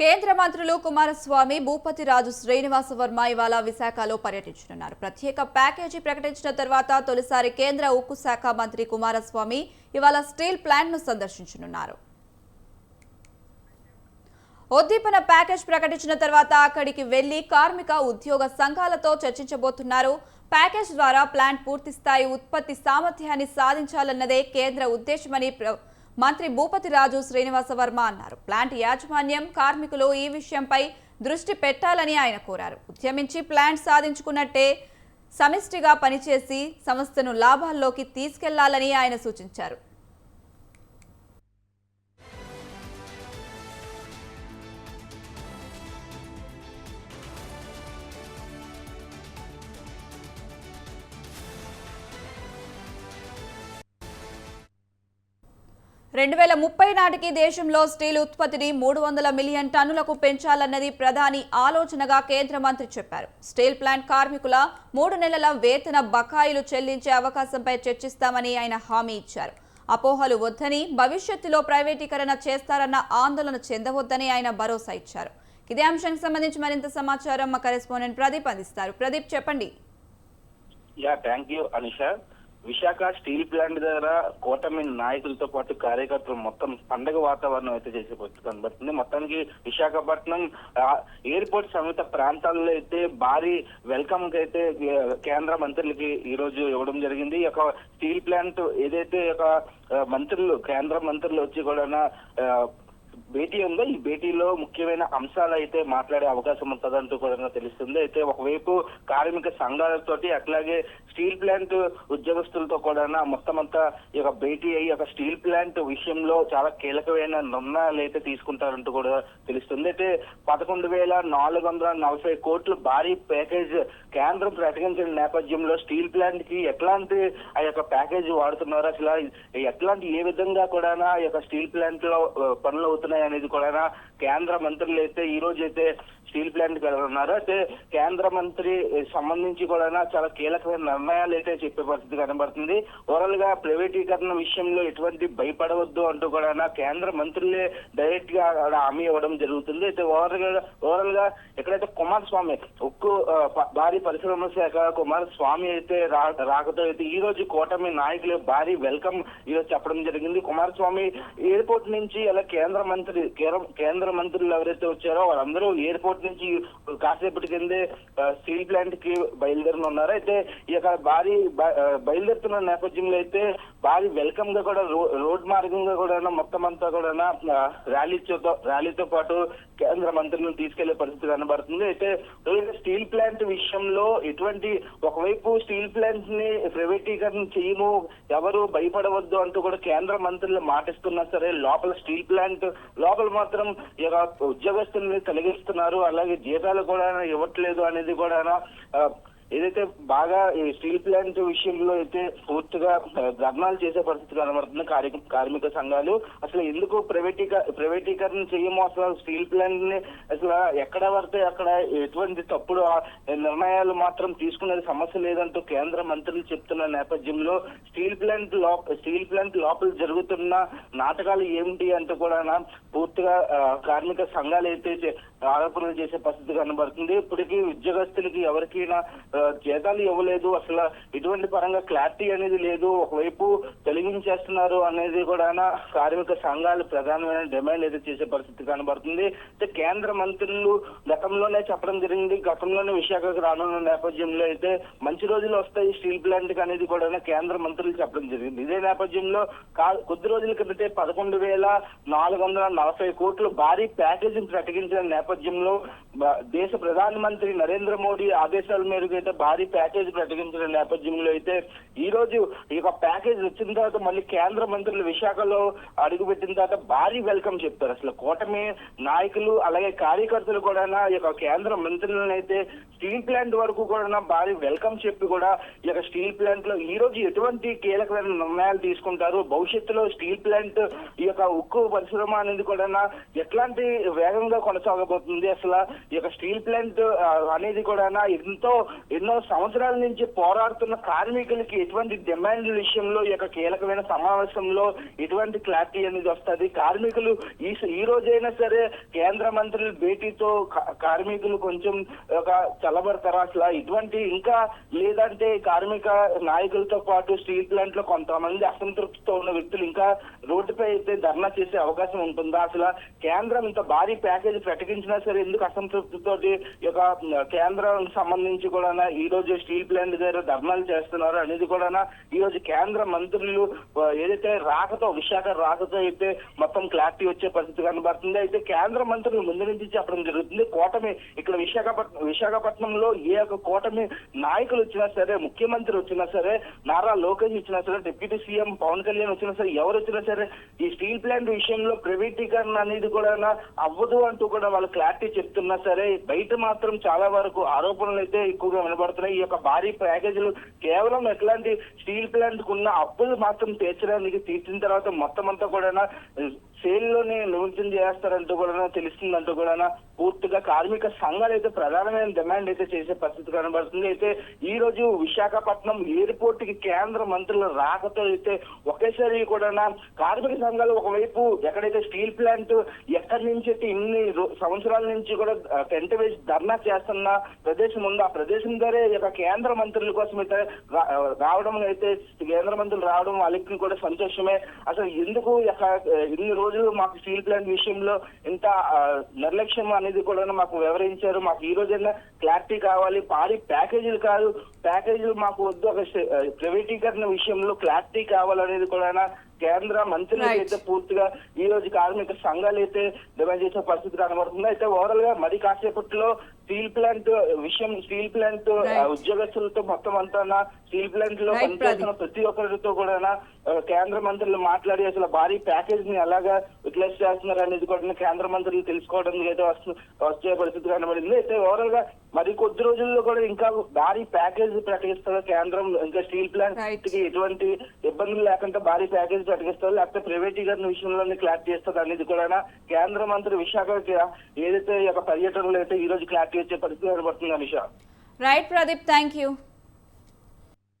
కేంద్ర మంత్రులు కుమారస్వామి భూపతి రాజు శ్రీనివాస వర్మ ఇవాళ విశాఖలో పర్యటించనున్నారు. ప్రత్యేక ప్యాకేజీ ప్రకటించిన తర్వాత తొలిసారి కేంద్ర ఉక్కు శాఖ మంత్రి కుమారస్వామి ఇవాళ స్టీల్ ప్లాంట్ను సందర్శించనున్నారు. ఉద్దీపన ప్యాకేజ్ ప్రకటించిన తర్వాత అక్కడికి వెళ్ళి కార్మిక ఉద్యోగ సంఘాలతో చర్చించబోతున్నారు. ప్యాకేజ్ ద్వారా ప్లాంట్ పూర్తి స్థాయి ఉత్పత్తి సామర్థ్యాన్ని సాధించాలన్నదే కేంద్ర ఉద్దేశమని మంత్రి భూపతి రాజు శ్రీనివాస వర్మ అన్నారు. ప్లాంట్ యాజమాన్యం కార్మికులు ఈ విషయంపై దృష్టి పెట్టాలని ఆయన కోరారు. ఉద్యమించి ప్లాంట్ సాధించుకున్నట్టే సమిష్టిగా పనిచేసి సంస్థను లాభాల్లోకి తీసుకెళ్ళాలని ఆయన సూచించారు. రెండు వేల ముప్పై నాటికి దేశంలో స్టీల్ ఉత్పత్తిని మూడు వందల మిలియన్ టన్నులకు పెంచాలన్నది ప్రధాని ఆలోచనగా కేంద్ర మంత్రి చెప్పారు. స్టీల్ ప్లాంట్ కార్మికుల మూడు నెలల వేతన బకాయిలు చెల్లించే అవకాశంపై చర్చిస్తామని ఆయన హామీ ఇచ్చారు. అపోహలు వద్దని భవిష్యత్తులో ప్రైవేటీకరణ చేస్తారన్న ఆందోళన చెందవద్దని ఆయన భరోసా ఇచ్చారు. ఇదే అంశానికి సంబంధించి మరింత సమాచారం మా కరెస్పాండెంట్ ప్రదీప్ అందిస్తారు. ప్రదీప్ చెప్పండి. Ya thank you Anisha. Visakha steel plant దగ్గర కూటమి నాయకులతో పాటు కార్యకర్తలు మొత్తం పండగ వాతావరణం అయితే చేసే పరిస్థితి కనబడుతుంది. మొత్తానికి విశాఖపట్నం ఎయిర్పోర్ట్ సమేత ప్రాంతాల్లో అయితే భారీ వెల్కమ్కి అయితే కేంద్ర మంత్రులకి ఈ రోజు ఇవ్వడం జరిగింది. ఈ స్టీల్ ప్లాంట్ ఏదైతే ఒక మంత్రులు కేంద్ర మంత్రులు వచ్చి కూడా ఆ, భేటీ ఉందో? ఈ భేటీలో ముఖ్యమైన అంశాలు అయితే మాట్లాడే అవకాశం ఉంటుందంటూ కూడా తెలుస్తుంది. అయితే ఒకవైపు కార్మిక సంఘాలతోటి అట్లాగే స్టీల్ ప్లాంట్ ఉద్యోగస్తులతో కూడా మొత్తం అంతా ఈ యొక్క భేటీ అయ్యి ఒక స్టీల్ ప్లాంట్ విషయంలో చాలా కీలకమైన నిర్ణయాలు అయితే తీసుకుంటారంటూ కూడా తెలుస్తుంది. అయితే పదకొండు వేల నాలుగు వందల నలభై కోట్లు భారీ ప్యాకేజ్ కేంద్రం ప్రకటించిన నేపథ్యంలో స్టీల్ ప్లాంట్కి ఎట్లాంటి ఆ యొక్క ప్యాకేజ్ వాడుతున్నారు? అసలు ఎట్లాంటి ఏ విధంగా కూడా ఆ యొక్క స్టీల్ ప్లాంట్లో పనులు అవుతున్నాయి? అనేది కూడా కేంద్ర మంత్రులు అయితే ఈ రోజు అయితే స్టీల్ ప్లాంట్కి అయితే కేంద్ర మంత్రి సంబంధించి కూడా చాలా కీలకమైన నిర్ణయాలు అయితే చెప్పే పరిస్థితి కనబడుతుంది. ఓవరాల్గా ప్రైవేటీకరణ విషయంలో ఎటువంటి భయపడవద్దు అంటూ కూడా కేంద్ర మంత్రులే డైరెక్ట్గా హామీ ఇవ్వడం జరుగుతుంది. అయితే ఓవరాల్గా ఓవరాల్గా ఎక్కడైతే కుమారస్వామి ఉక్కు భారీ పరిశ్రమల శాఖ కుమారస్వామి అయితే రా- రాకతో అయితే ఈ రోజు కూటమి నాయకులు భారీ వెల్కమ్ ఈ రోజు చెప్పడం జరిగింది. కుమారస్వామి ఎయిర్పోర్ట్ నుంచి అలా కేంద్ర మంత్రి మంత్రి కేంద్ర మంత్రులు ఎవరైతే వచ్చారో వాళ్ళందరూ ఎయిర్పోర్ట్ నుంచి కాసేపటి కిందే స్టీల్ ప్లాంట్కి బయలుదేరనున్నారు? అయితే ఈ యొక్క భారీ బయలుదేరుతున్న నేపథ్యంలో అయితే భారీ వెల్కమ్గా కూడా రోడ్ మార్గంగా కూడా మొత్తం అంతా కూడా ర్యాలీతో ర్యాలీతో పాటు కేంద్ర మంత్రులను తీసుకెళ్ళే పరిస్థితి కనబడుతుంది. అయితే స్టీల్ ప్లాంట్ విషయంలో ఎటువంటి ఒకవైపు స్టీల్ ప్లాంట్ని ప్రైవేటీకరణ చేయము ఎవరు భయపడవద్దు అంటూ కూడా కేంద్ర మంత్రులు మాటిస్తున్నా సరే లోపల స్టీల్ ప్లాంట్ లోపల మాత్రం ఉద్యోగస్తుల్ని తొలగిస్తున్నారు. అలాగే జీతాలు కూడా ఇవ్వట్లేదు అనేది కూడా ఏదైతే బాగా ఈ స్టీల్ ప్లాంట్ విషయంలో అయితే పూర్తిగా ధర్నాలు చేసే పరిస్థితి కనబడుతుంది. కార్మిక సంఘాలు. అసలు ఎందుకు ప్రైవేటీక ప్రైవేటీకరణ చేయము? అసలు స్టీల్ ప్లాంట్ని అసలు ఎక్కడ పడితే అక్కడ ఎటువంటి తప్పుడు నిర్ణయాలు మాత్రం తీసుకునేది సమస్య లేదంటూ కేంద్ర మంత్రులు చెప్తున్న నేపథ్యంలో స్టీల్ ప్లాంట్ లోప స్టీల్ ప్లాంట్ లోపల జరుగుతున్న నాటకాలు ఏమిటి అంటూ కూడా పూర్తిగా కార్మిక సంఘాలు అయితే ఆరోపణలు చేసే పరిస్థితి కనబడుతుంది. ఇప్పటికీ ఉద్యోగస్తులకి ఎవరికైనా జీతాలు ఇవ్వలేదు. అసలు ఇటువంటి పరంగా క్లారిటీ అనేది లేదు. ఒకవైపు తొలగించేస్తున్నారు అనేది కూడా కార్మిక సంఘాలు ప్రధానమైన డిమాండ్ అయితే చేసే పరిస్థితి కనబడుతుంది. అయితే కేంద్ర మంత్రులు గతంలోనే చెప్పడం జరిగింది. గతంలోనే విశాఖకు రానున్న నేపథ్యంలో అయితే మంచి రోజులు వస్తాయి. స్టీల్ ప్లాంట్కి అనేది కూడా కేంద్ర మంత్రులు చెప్పడం జరిగింది. ఇదే నేపథ్యంలో కొద్ది రోజుల క్రితమే పదకొండు వేల నాలుగు వందల నలభై కోట్లు భారీ ప్యాకేజీని ప్రకటించిన నేపథ్యంలో దేశ ప్రధానమంత్రి నరేంద్ర మోడీ ఆదేశాల మేరకు అయితే భారీ ప్యాకేజ్ ప్రకటించిన నేపథ్యంలో అయితే ఈ రోజు ఈ యొక్క ప్యాకేజ్ వచ్చిన తర్వాత మళ్ళీ కేంద్ర మంత్రులు విశాఖలో అడుగుపెట్టిన తర్వాత భారీ వెల్కమ్ చెప్తారు. అసలు కూటమి నాయకులు అలాగే కార్యకర్తలు కూడా ఈ యొక్క కేంద్ర మంత్రులను అయితే స్టీల్ ప్లాంట్ వరకు కూడా భారీ వెల్కమ్ చెప్పి కూడా ఈ యొక్క స్టీల్ ప్లాంట్లో ఈ రోజు ఎటువంటి కీలకమైన నిర్ణయాలు తీసుకుంటారు? భవిష్యత్తులో స్టీల్ ప్లాంట్ ఈ యొక్క ఉక్కు పరిశ్రమ అనేది కూడా ఎట్లాంటి వేగంగా కొనసాగబోతుంది? అసలు. ఈ యొక్క స్టీల్ ప్లాంట్ అనేది కూడా ఎంతో ఎన్నో సంవత్సరాల నుంచి పోరాడుతున్న కార్మికులకి ఎటువంటి డిమాండ్ల విషయంలో ఈ యొక్క కీలకమైన సమావేశంలో ఎటువంటి క్లారిటీ అనేది వస్తుంది? కార్మికులు ఈ ఈ రోజైనా సరే కేంద్ర మంత్రుల భేటీతో కార్మికులు కొంచెం ఒక చల్లబడతారా? అసలు ఇటువంటి ఇంకా లేదంటే కార్మిక నాయకులతో పాటు స్టీల్ ప్లాంట్లో కొంతమంది అసంతృప్తితో ఉన్న వ్యక్తులు ఇంకా రోడ్డుపై అయితే ధర్నా చేసే అవకాశం ఉంటుందా? అసలు కేంద్రం ఇంత భారీ ప్యాకేజ్ ప్రకటించిన సరే ఎందుకు అసంతృప్తితో ఈ యొక్క కేంద్రం సంబంధించి కూడా ఈ రోజు స్టీల్ ప్లాంట్ దగ్గర ధర్నాలు చేస్తున్నారు అనేది కూడా ఈ రోజు కేంద్ర మంత్రులు ఏదైతే రాకతో విశాఖ రాకతో అయితే మొత్తం క్లారిటీ వచ్చే పరిస్థితి కనబడుతుంది. అయితే కేంద్ర మంత్రులు ముందు నుంచి చెప్పడం జరుగుతుంది. కూటమి ఇక్కడ విశాఖపట్నం విశాఖపట్నంలో ఏ ఒక్క కూటమి నాయకులు వచ్చినా సరే ముఖ్యమంత్రి వచ్చినా సరే నారా లోకేష్ వచ్చినా సరే డిప్యూటీ సీఎం పవన్ కళ్యాణ్ వచ్చినా సరే ఎవరు వచ్చినా సరే ఈ స్టీల్ ప్లాంట్ విషయంలో ప్రైవేటీకరణ అనేది కూడా అవ్వదు అంటూ కూడా వాళ్ళు క్లారిటీ చెప్తున్నా సరే బయట మాత్రం చాలా వరకు ఆరోపణలు అయితే ఎక్కువగా వినబడుతున్నాయి. ఈ యొక్క భారీ ప్యాకేజీలు కేవలం ఎట్లాంటి స్టీల్ ప్లాంట్ ఉన్న అప్పులు మాత్రం తీర్చడానికి తీర్చిన తర్వాత మొత్తం అంతా కూడా సేల్లోనే నిమజ్జనం చేస్తారంటూ కూడా తెలుస్తుందంటూ కూడా పూర్తిగా కార్మిక సంఘాలు అయితే ప్రధానమైన డిమాండ్ అయితే చేసే పరిస్థితి కనబడుతుంది. అయితే ఈ రోజు విశాఖపట్నం ఎయిర్పోర్ట్కి కేంద్ర మంత్రుల రాకతో అయితే ఒకేసారి కూడా కార్మిక సంఘాలు ఒకవైపు ఎక్కడైతే స్టీల్ ప్లాంట్ ఎక్కడి నుంచి అయితే ఇన్ని సంవత్సరాల నుంచి కూడా టెంట్ వేసి ధర్నా చేస్తున్న ప్రదేశం ఉంది ఆ ప్రదేశం దగ్గరే ఈ యొక్క కేంద్ర మంత్రుల కోసం అయితే రావడం అయితే కేంద్ర మంత్రులు రావడం వాళ్ళకి కూడా సంతోషమే. అసలు ఎందుకు ఇన్ని రోజులు మాకు స్టీల్ ప్లాంట్ విషయంలో ఇంత నిర్లక్ష్యం అనేది కూడా మాకు వివరించారు. మాకు ఈ రోజైనా క్లారిటీ కావాలి. భారీ ప్యాకేజీలు కాదు. ప్యాకేజీలు మాకు వద్దు. ఒక ప్రైవేటీకరణ విషయంలో క్లారిటీ కావాలనేది కూడా కేంద్ర మంత్రులు. అయితే పూర్తిగా ఈ రోజు కార్మిక సంఘాలు అయితే డిమాండ్ చేసే పరిస్థితి కనబడుతుంది అయితే ఓవరాల్గా మరి కాసేపట్లో స్టీల్ ప్లాంట్ విషయం స్టీల్ ప్లాంట్. ఉద్యోగస్తులతో మొత్తం అంతా స్టీల్ ప్లాంట్లో పనిచేస్తున్న ప్రతి ఒక్కరితో కూడా కేంద్ర మంత్రులు మాట్లాడి అసలు భారీ ప్యాకేజ్ని ఎలాగా యూటిలైజ్ చేస్తున్నారు అనేది కూడా కేంద్ర మంత్రులు తెలుసుకోవడానికి అయితే వస్తు వచ్చే పరిస్థితి కనబడింది అయితే ఓవరాల్గా మరి కొద్ది రోజుల్లో కూడా ఇంకా భారీ ప్యాకేజ్ ప్రకటిస్తారు కేంద్రం ఇంకా స్టీల్ ప్లాంట్. కి ఎటువంటి ఇబ్బందులు లేకుండా భారీ ప్యాకేజ్ ప్రకటిస్తారు లేకపోతే ప్రైవేటీకరణ విషయంలోనే క్లారిటీ ఇస్తుంది అనేది కూడా కేంద్ర మంత్రి విశాఖకి ఏదైతే ఈ యొక్క పర్యటనలో అయితే ఈ రోజు క్లారిటీ వచ్చే పరిస్థితి కనబడుతుంది Anisha. Right Pradeep thank you